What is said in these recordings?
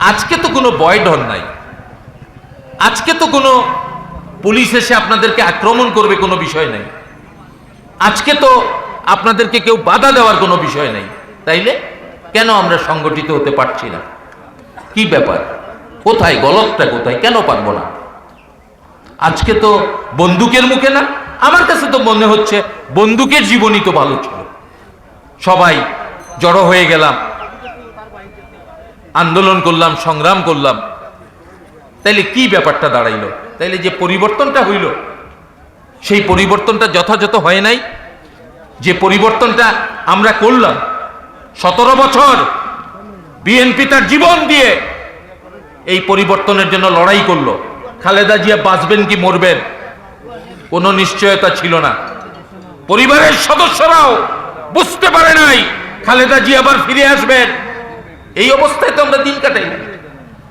আজকে তো কোনো বয় ডর নাই। আজকে তো কোনো পুলিশ এসে আপনাদেরকে আক্রমণ করবে কোনো বিষয় নাই। আজকে তো আপনাদেরকে কেউ বাধা দেওয়ার কোনো বিষয় নেই, তাইলে কেন আমরা সংগঠিত হতে পারছি না? কি ব্যাপার? কোথায়? গলতটা কোথায়? কেন পারব না? আজকে তো বন্দুকের মুখে না? আমার কাছে তো মনে হচ্ছে বন্দুকের জীবনই তো ভালো ছিল। সবাই জড়ো হয়ে গেলাম। আন্দোলন করলাম, সংগ্রাম করলাম। তাইলে কি ব্যাপারটা দাঁড়াইলো? তাইলে যে পরিবর্তনটা হইল, সেই পরিবর্তনটা যথাযথ হয় নাই। যে পরিবর্তনটা আমরা করলাম, সতেরো বছর বিএনপি তার জীবন দিয়ে এই পরিবর্তনের জন্য লড়াই করল। খালেদা জিয়া বাঁচবেন কি মরবেন, কোনো নিশ্চয়তা ছিল না। পরিবারের সদস্যরাও বুঝতে পারে নাই, খালেদা জি আবার ফিরে আসবেন। এই অবস্থায় তো আমরা দিন কাটাই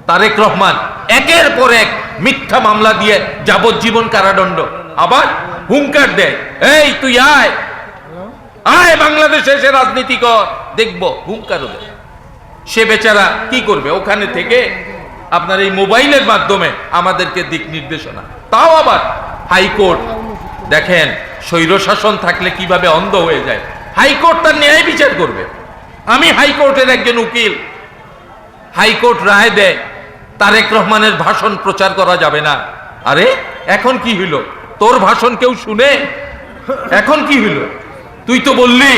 তারেক রহমান একের পর এক মিথ্যা মামলা দিয়ে যাবজ্জীবন কারাদণ্ড। আবার হুঙ্কার দেয়, এই, তুই আয়। আয় বাংলাদেশে এসে রাজনীতি কর। দেখব, হুঙ্কারও দেয়। সে বেচারা কি করবে? ওখানে থেকে আপনার এই মোবাইলের মাধ্যমে আমাদেরকে দিক নির্দেশনা। তাও আবার হাইকোর্ট, দেখেন, স্বৈরশাসন থাকলে কীভাবে অন্ধ হয়ে যায়। হাইকোর্ট তার ন্যায় বিচার করবে। আমি হাইকোর্টের একজন উকিল। হাইকোর্ট রায় দেয়, তারেক রহমানের ভাষণ প্রচার করা যাবে না। আরে, এখন কি হইল? তোর ভাষণ কেউ শুনে? এখন কি হইল? তুই তো বললি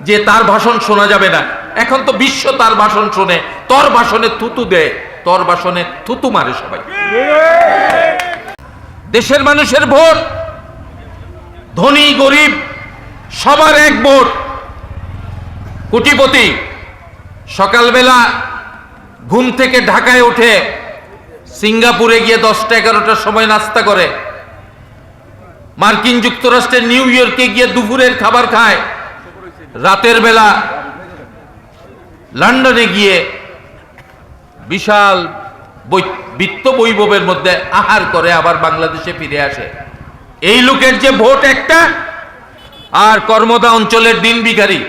যে তার ভাষণ শোনা যাবে না। এখন তো বিশ্ব তার ভাষণ শোনে। তোর ভাষণে থুতু দেয়, তোর ভাষণে থুতু মারে সবাই। দেশের মানুষের ভোট, ধনী, গরিব, সবার এক ভোট। কোটিপতি, সকালবেলা ঘুম থেকে ঢাকায় উঠে সিঙ্গাপুরে গিয়ে দশটা এগারোটার সময় নাস্তা করে। মার্কিন যুক্তরাষ্ট্রের নিউ ইয়র্কে গিয়ে দুপুরের খাবার খায়। রাতের বেলা লন্ডনে গিয়ে বিশাল বিত্ত বৈভবের মধ্যে আহার করে আবার বাংলাদেশে ফিরে আসে। এই লোকের যে ভোট একটা, আর কর্মদা অঞ্চলের দিন ভিখারি।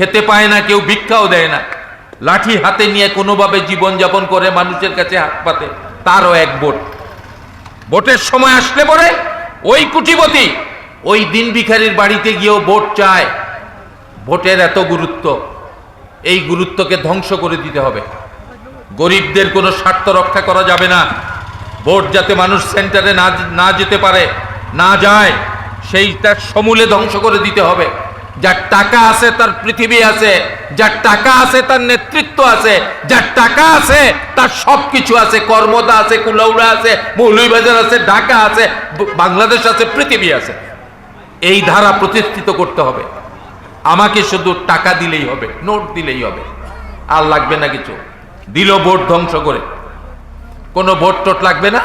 খেতে পায় না, কেউ ভিক্ষাও দেয় না। লাঠি হাতে নিয়ে কোনোভাবে জীবনযাপন করে মানুষের কাছে হাত পাতে, তারও এক ভোট ভোটের সময় আসলে পরে ওই কুটিপতি ওই দিন ভিখারির বাড়িতে গিয়েও ভোট চায়। ভোটের এত গুরুত্ব, এই গুরুত্বকে ধ্বংস করে দিতে হবে। গরিবদের কোনো স্বার্থ রক্ষা করা যাবে না। ভোট যাতে মানুষ সেন্টারে না না যেতে পারে, না যায়, সেইটা সমূলে ধ্বংস করে দিতে হবে। যার টাকা আছে তার পৃথিবী আছে, যার টাকা আছে তার নেতৃত্ব আছে, যার টাকা আছে তার সব কিছু আছে, কর্মদা আছে, কুলাউড়া আছে, মৌলভীবাজার আছে, ঢাকা আছে বাংলাদেশ আছে, পৃথিবী আছে। এই ধারা প্রতিষ্ঠিত করতে হবে। আমাকে শুধু টাকা দিলেই হবে, নোট দিলেই হবে। আর লাগবে না কিছু। দিল ভোট ধ্বংস করে। কোনো ভোট টোট লাগবে না।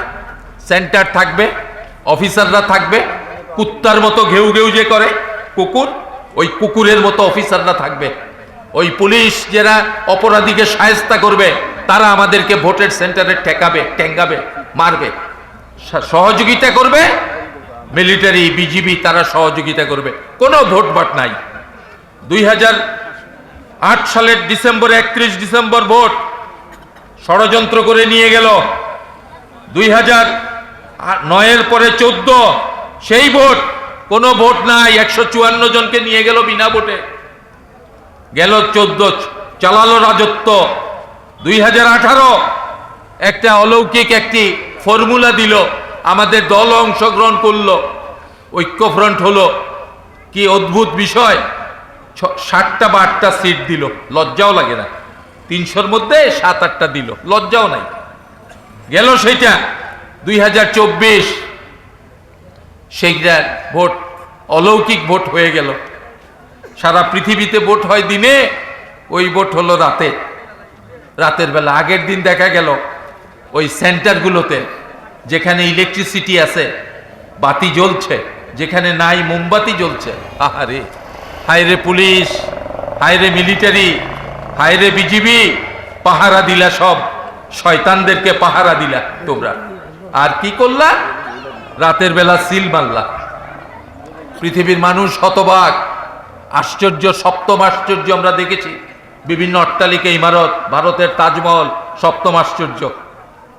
সেন্টার থাকবে, অফিসাররা থাকবে, কুত্তার মতো ঘেউ ঘেউ যে করে, কুকুর। ওই কুকুরের মতো অফিসাররা থাকবে। ওই পুলিশ যারা অপরাধীকে সায়স্তা করবে, তারা আমাদেরকে ভোটের সেন্টারে ঠেকাবে টেঙ্গাবে মারবে। সহযোগিতা করবে, মিলিটারি, বিজিবি, তারা সহযোগিতা করবে। কোনো ভোট বাট নাই। দুই হাজার আট সালের ডিসেম্বর, একত্রিশ ডিসেম্বর ভোট ষড়যন্ত্র করে নিয়ে গেল। দুই হাজার নয়ের পরে চোদ্দ, সেই ভোট কোনো ভোট নাই, একশো চুয়ান্ন জনকে নিয়ে গেল বিনা ভোটে। গেল চোদ্দ, চালালো রাজত্ব। দুই হাজার আঠারো একটা অলৌকিক একটি ফর্মুলা দিল, আমাদের দল অংশগ্রহণ করল। ঐক্যফ্রন্ট হলো, কি অদ্ভুত বিষয় ষাটটা বা আটটা সিট দিল, লজ্জাও লাগে না। তিনশোর মধ্যে সাত, আটটা দিল, লজ্জাও নাই। গেল সেইটা, দুই হাজার চব্বিশ সেইটা ভোট, অলৌকিক ভোট হয়ে গেল। সারা পৃথিবীতে ভোট হয় দিনে, ওই ভোট হলো রাতে। রাতের বেলা, আগের দিন দেখা গেল, ওই সেন্টারগুলোতে, যেখানে ইলেকট্রিসিটি আছে, বাতি জ্বলছে, যেখানে নাই মোমবাতি জ্বলছে। আহারে! হায়রে পুলিশ, হায়রে মিলিটারি, হায়রে বিজিবি, পাহারা দিলা সব। শয়তানদেরকে পাহারা দিলা তোমরা। আর কি করলা? রাতের বেলা সিল মারলা। পৃথিবীর মানুষ হতবাক। আশ্চর্য, সপ্তম আশ্চর্য আমরা দেখেছি। বিভিন্ন অট্টালিকা, ইমারত, ভারতের তাজমহল, সপ্তম আশ্চর্য।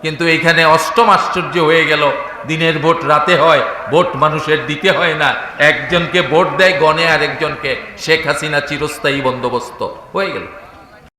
কিন্তু এইখানে অষ্টম আশ্চর্য হয়ে গেল। দিনের ভোট রাতে হয়, ভোট মানুষের দিতে হয় না। একজনকে ভোট দেয় গণে আর একজনকে। শেখ হাসিনা চিরস্থায়ী বন্দোবস্ত। হয়ে গেল।